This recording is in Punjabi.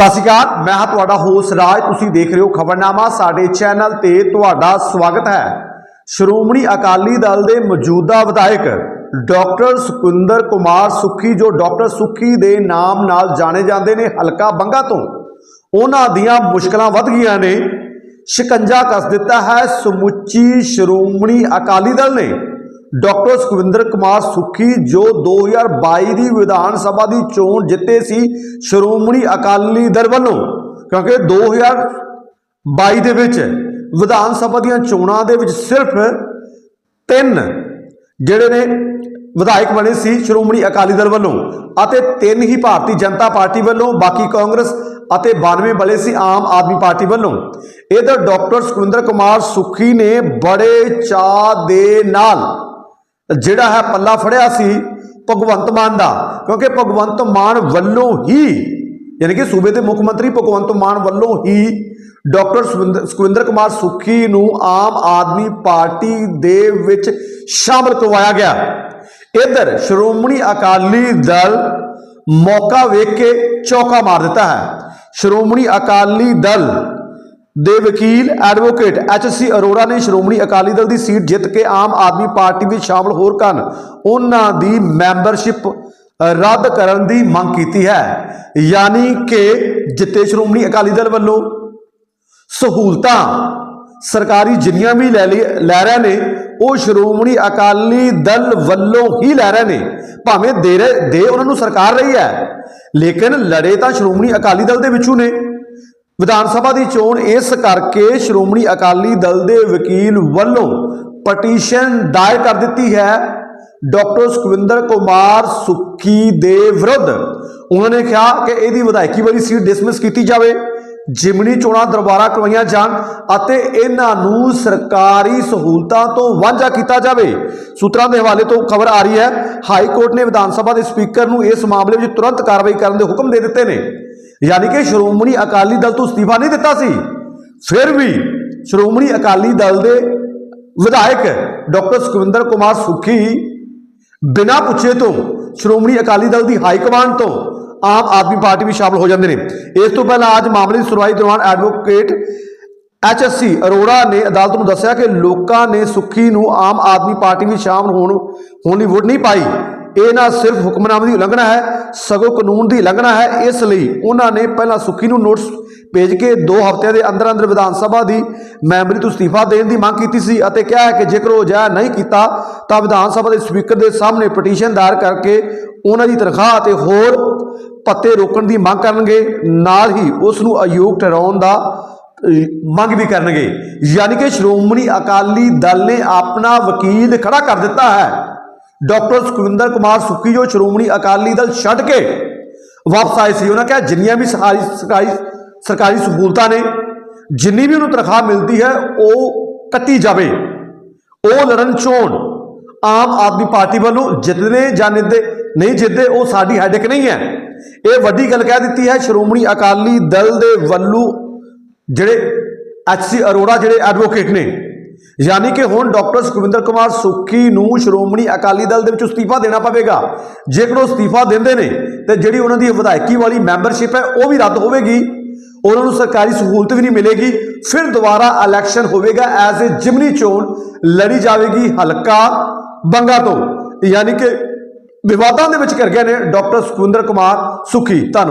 ਸਤਿ ਸ਼੍ਰੀ ਅਕਾਲ, ਮੈਂ ਹਾਂ ਤੁਹਾਡਾ ਹੋਸ਼ ਰਾਜ, ਤੁਸੀਂ ਦੇਖ ਰਹੇ ਹੋ ਖਬਰਨਾਮਾ, ਸਾਡੇ ਚੈਨਲ ਤੇ ਤੁਹਾਡਾ ਸਵਾਗਤ ਹੈ। ਸ਼੍ਰੋਮਣੀ ਅਕਾਲੀ ਦਲ ਦੇ ਮੌਜੂਦਾ ਵਿਧਾਇਕ ਡਾਕਟਰ ਸੁਖਿੰਦਰ ਕੁਮਾਰ ਸੁੱਖੀ, ਜੋ ਡਾਕਟਰ ਸੁੱਖੀ ਦੇ ਨਾਮ ਨਾਲ ਜਾਣੇ ਜਾਂਦੇ ਨੇ ਹਲਕਾ ਬੰਗਾ ਤੋਂ, ਉਹਨਾਂ ਦੀਆਂ ਮੁਸ਼ਕਲਾਂ ਵੱਧ ਗਈਆਂ ਨੇ। ਸ਼ਿਕੰਜਾ ਕੱਸ ਦਿੱਤਾ ਹੈ, ਸਮੁੱਚੀ ਸ਼੍ਰੋਮਣੀ ਅਕਾਲੀ ਦਲ ਨੇ। ਡਾਕਟਰ ਸੁਖਵਿੰਦਰ ਕੁਮਾਰ ਸੁੱਖੀ, ਜੋ 2022 ਦੀ ਵਿਧਾਨ ਸਭਾ ਦੀ ਚੋਣ ਜਿੱਤੇ ਸੀ, ਸ਼੍ਰੋਮਣੀ ਅਕਾਲੀ ਦਲ ਵੱਲੋਂ, ਕਿਉਂਕਿ 2022 ਦੇ ਵਿੱਚ ਵਿਧਾਨ ਸਭਾ ਦੀਆਂ ਚੋਣਾਂ ਦੇ ਵਿੱਚ ਸਿਰਫ ਤਿੰਨ ਜਿਹੜੇ ਨੇ ਵਿਧਾਇਕ ਬਣੇ ਸੀ, ਸ਼੍ਰੋਮਣੀ ਅਕਾਲੀ ਦਲ ਵੱਲੋਂ, ਅਤੇ ਤਿੰਨ ਹੀ ਭਾਰਤੀ ਜਨਤਾ ਪਾਰਟੀ ਵੱਲੋਂ, ਬਾਕੀ ਕਾਂਗਰਸ ਅਤੇ 92 ਬਲੇ ਸੀ ਆਮ ਆਦਮੀ ਪਾਰਟੀ ਵੱਲੋਂ। ਇਧਰ ਡਾਕਟਰ ਸੁਖਵਿੰਦਰ ਕੁਮਾਰ ਸੁੱਖੀ ਨੇ ਬੜੇ ਚਾਅ ਦੇ ਨਾਲ ਜਿਹੜਾ ਹੈ ਪੱਲਾ ਫੜਿਆ ਸੀ ਭਗਵੰਤ ਮਾਨ ਦਾ, ਕਿਉਂਕਿ ਭਗਵੰਤ ਮਾਨ ਵੱਲੋਂ ਹੀ, ਯਾਨੀ ਕਿ ਸੂਬੇ ਦੇ ਮੁੱਖ ਮੰਤਰੀ ਭਗਵੰਤ ਮਾਨ ਵੱਲੋਂ ਹੀ ਡਾਕਟਰ ਸੁਖਵਿੰਦਰ ਸੁਖਵਿੰਦਰ ਕੁਮਾਰ ਸੁੱਖੀ ਨੂੰ ਆਮ ਆਦਮੀ ਪਾਰਟੀ ਦੇ ਵਿੱਚ ਸ਼ਾਮਲ ਕਰਵਾਇਆ ਗਿਆ। ਇਧਰ ਸ਼੍ਰੋਮਣੀ ਅਕਾਲੀ ਦਲ ਮੌਕਾ ਵੇਖ ਕੇ ਚੌਕਾ ਮਾਰ ਦਿੱਤਾ ਹੈ। ਸ਼੍ਰੋਮਣੀ ਅਕਾਲੀ ਦਲ ਦੇ ਵਕੀਲ ਐਡਵੋਕੇਟ ਐਚਸੀ ਅਰੋੜਾ ਨੇ ਸ਼੍ਰੋਮਣੀ ਅਕਾਲੀ ਦਲ ਦੀ ਸੀਟ ਜਿੱਤ ਕੇ ਆਮ ਆਦਮੀ ਪਾਰਟੀ ਵਿੱਚ ਸ਼ਾਮਲ ਹੋਰ ਕਰਨ ਉਹਨਾਂ ਦੀ ਮੈਂਬਰਸ਼ਿਪ ਰੱਦ ਕਰਨ ਦੀ ਮੰਗ ਕੀਤੀ ਹੈ। ਯਾਨੀ ਕਿ ਜਿੱਤੇ ਸ਼੍ਰੋਮਣੀ ਅਕਾਲੀ ਦਲ ਵੱਲੋਂ ਸਹੂਲਤਾਂ ਸਰਕਾਰੀ ਜਿੰਨੀਆਂ ਵੀ ਲੈ ਲਈ ਲੈ ਰਹੇ ਨੇ, ਉਹ ਸ਼੍ਰੋਮਣੀ ਅਕਾਲੀ ਦਲ ਵੱਲੋਂ ਹੀ ਲੈ ਰਹੇ ਨੇ। ਭਾਵੇਂ ਦੇ ਰਹੇ ਦੇ ਉਹਨਾਂ ਨੂੰ ਸਰਕਾਰ ਰਹੀ ਹੈ, ਲੇਕਿਨ ਲੜੇ ਤਾਂ ਸ਼੍ਰੋਮਣੀ ਅਕਾਲੀ ਦਲ ਦੇ ਵਿੱਚੋਂ ਨੇ। ਵਿਧਾਨ ਸਭਾ ਦੀ ਚੋਣ ਇਸ ਕਰਕੇ ਸ਼੍ਰੋਮਣੀ ਅਕਾਲੀ ਦਲ ਦੇ ਵਕੀਲ ਵੱਲੋਂ ਪਟੀਸ਼ਨ ਦਾਇਰ ਕਰ ਦਿੱਤੀ ਹੈ। ਡਾਕਟਰ ਸੁਖਵਿੰਦਰ ਕੁਮਾਰ ਸੁੱਖੀ ਦੇ ਵਿਰੁੱਧ। ਉਹਨਾਂ ਨੇ ਕਿਹਾ ਕਿ ਇਹਦੀ ਵਿਧਾਇਕੀ ਵਾਲੀ ਸੀਟ ਡਿਸਮਿਸ ਕੀਤੀ ਜਾਵੇ। ਜਿਮਣੀ ਚੋਣਾਂ ਦੁਬਾਰਾ ਕਰਵਾਈਆਂ ਜਾਣ ਅਤੇ ਇਹਨਾਂ ਨੂੰ ਸਰਕਾਰੀ ਸਹੂਲਤਾਂ ਤੋਂ ਵਾਂਝਾ ਕੀਤਾ ਜਾਵੇ। ਸੂਤਰਾਂ ਦੇ ਹਵਾਲੇ ਤੋਂ ਖਬਰ ਆ ਰਹੀ ਹੈ, ਹਾਈ ਕੋਰਟ ਨੇ ਵਿਧਾਨ ਸਭਾ ਦੇ ਸਪੀਕਰ ਨੂੰ ਇਸ ਮਾਮਲੇ ਵਿੱਚ ਤੁਰੰਤ ਕਾਰਵਾਈ ਕਰਨ ਦੇ ਹੁਕਮ ਦੇ ਦਿੱਤੇ ਨੇ। ਯਾਨੀ ਕਿ ਸ਼੍ਰੋਮਣੀ ਅਕਾਲੀ ਦਲ ਤੋਂ ਅਸਤੀਫਾ ਨਹੀਂ ਦਿੱਤਾ ਸੀ। ਫਿਰ ਵੀ ਸ਼੍ਰੋਮਣੀ ਅਕਾਲੀ ਦਲ ਦੇ ਵਿਧਾਇਕ ਡਾਕਟਰ ਸੁਖਵਿੰਦਰ ਕੁਮਾਰ ਸੁੱਖੀ ਬਿਨਾਂ ਪੁੱਛੇ ਤੋਂ ਸ਼੍ਰੋਮਣੀ ਅਕਾਲੀ ਦਲ ਦੀ ਹਾਈ ਕਮਾਂਡ ਤੋਂ ਆਮ ਆਦਮੀ ਪਾਰਟੀ ਵੀ ਸ਼ਾਮਲ ਹੋ ਜਾਂਦੇ ਨੇ। ਇਸ ਤੋਂ ਪਹਿਲਾਂ ਅੱਜ ਮਾਮਲੇ ਦੀ ਸੁਣਵਾਈ ਦੌਰਾਨ ਐਡਵੋਕੇਟ ਐਚਐਸਸੀ ਅਰੋੜਾ ਨੇ ਅਦਾਲਤ ਨੂੰ ਦੱਸਿਆ ਕਿ ਲੋਕਾਂ ਨੇ ਸੁੱਖੀ ਨੂੰ ਆਮ ਆਦਮੀ ਪਾਰਟੀ ਵਿੱਚ ਸ਼ਾਮਲ ਹੋਣ ਹੋਣ ਲਈ ਵੋਟ ਨਹੀਂ ਪਾਈ। ਇਹ ਨਾ ਸਿਰਫ ਹੁਕਮਨਾਮੇ ਦੀ ਉਲੰਘਣਾ ਹੈ, ਸਗੋਂ ਕਾਨੂੰਨ ਦੀ ਉਲੰਘਣਾ ਹੈ। ਇਸ ਲਈ ਉਹਨਾਂ ਨੇ ਪਹਿਲਾਂ ਸੁੱਖੀ ਨੂੰ ਨੋਟਿਸ ਭੇਜ ਕੇ 2 ਹਫ਼ਤਿਆਂ ਦੇ ਅੰਦਰ ਅੰਦਰ ਵਿਧਾਨ ਸਭਾ ਦੀ ਮੈਂਬਰੀ ਤੋਂ ਅਸਤੀਫਾ ਦੇਣ ਦੀ ਮੰਗ ਕੀਤੀ ਸੀ ਅਤੇ ਕਿਹਾ ਹੈ ਕਿ ਜੇਕਰ ਉਹ ਅਜਿਹਾ ਨਹੀਂ ਕੀਤਾ ਤਾਂ ਵਿਧਾਨ ਸਭਾ ਦੇ ਸਪੀਕਰ ਦੇ ਸਾਹਮਣੇ ਪਟੀਸ਼ਨ ਦਾਇਰ ਕਰਕੇ ਉਹਨਾਂ ਦੀ ਤਨਖਾਹ ਅਤੇ ਹੋਰ ਪੱਤੇ ਰੋਕਣ ਦੀ ਮੰਗ ਕਰਨਗੇ, ਨਾਲ ਹੀ ਉਸ ਨੂੰ ਅਯੋਗ ਠਹਿਰਾਉਣ ਦਾ ਮੰਗ ਵੀ ਕਰਨਗੇ। ਯਾਨੀ ਕਿ ਸ਼੍ਰੋਮਣੀ ਅਕਾਲੀ ਦਲ ਨੇ ਆਪਣਾ ਵਕੀਲ ਖੜਾ ਕਰ ਦਿੱਤਾ ਹੈ। ਡਾਕਟਰ ਸੁਖਵਿੰਦਰ ਕੁਮਾਰ ਸੁੱਕੀ ਜੋ ਸ਼੍ਰੋਮਣੀ ਅਕਾਲੀ ਦਲ ਛੱਡ ਕੇ ਵਾਪਸ ਆਏ ਸੀ, ਉਹਨਾਂ ਕਿਹਾ ਜਿੰਨੀਆਂ ਵੀ ਸਰਕਾਰੀ ਸਰਕਾਰੀ ਸਰਕਾਰੀ ਸਹੂਲਤਾਂ ਨੇ, ਜਿੰਨੀ ਵੀ ਉਹਨੂੰ ਤਨਖਾਹ ਮਿਲਦੀ ਹੈ, ਉਹ ਕੱਟੀ ਜਾਵੇ। ਉਹ ਲੜਨ ਚੋਣ ਆਮ ਆਦਮੀ ਪਾਰਟੀ ਵੱਲੋਂ ਜਿੱਤਦੇ ਜਾਂ ਨਿੱਦੇ ਨਹੀਂ ਜਿੱਤਦੇ ਉਹ ਸਾਡੀ ਹੈਡਕ ਨਹੀਂ ਹੈ। ਇਹ ਵੱਡੀ ਗੱਲ ਕਹਿ ਦਿੱਤੀ ਹੈ, ਸ਼੍ਰੋਮਣੀ ਅਕਾਲੀ ਦਲ ਦੇ ਵੱਲੋਂ ਜਿਹੜੇ ਐਚਸੀ ਅਰੋੜਾ ਜਿਹੜੇ ਐਡਵੋਕੇਟ ਨੇ, ਯਾਨੀ ਕਿ ਹੁਣ ਡਾਕਟਰ ਸੁਖਵਿੰਦਰ ਕੁਮਾਰ ਸੁੱਖੀ ਨੂੰ ਸ਼੍ਰੋਮਣੀ ਅਕਾਲੀ ਦਲ ਦੇ ਵਿੱਚ ਅਸਤੀਫਾ ਦੇਣਾ ਪਵੇਗਾ। ਜੇਕਰ ਉਹ ਅਸਤੀਫਾ ਦਿੰਦੇ ਨੇ, ਤੇ ਜਿਹੜੀ ਉਹਨਾਂ ਦੀ ਵਿਧਾਇਕੀ ਵਾਲੀ ਮੈਂਬਰਸ਼ਿਪ ਹੈ, ਉਹ ਵੀ ਰੱਦ ਹੋਵੇਗੀ। ਉਹਨਾਂ ਨੂੰ ਸਰਕਾਰੀ ਸਹੂਲਤ ਵੀ ਨਹੀਂ ਮਿਲੇਗੀ। ਫਿਰ ਦੁਬਾਰਾ ਇਲੈਕਸ਼ਨ ਹੋਵੇਗਾ ਐਜ਼ ਅ ਜਿਮਨੀ ਚੋਣ, ਲੜੀ ਜਾਵੇਗੀ ਹਲਕਾ ਬੰਗਾ ਤੋਂ। ਯਾਨੀ ਕਿ ਵਿਵਾਦਾਂ ਦੇ ਵਿੱਚ ਕਰ ਗਏ ਨੇ ਡਾਕਟਰ ਸੁਖਵਿੰਦਰ ਕੁਮਾਰ ਸੁਖੀ। ਧੰਨਵਾਦ।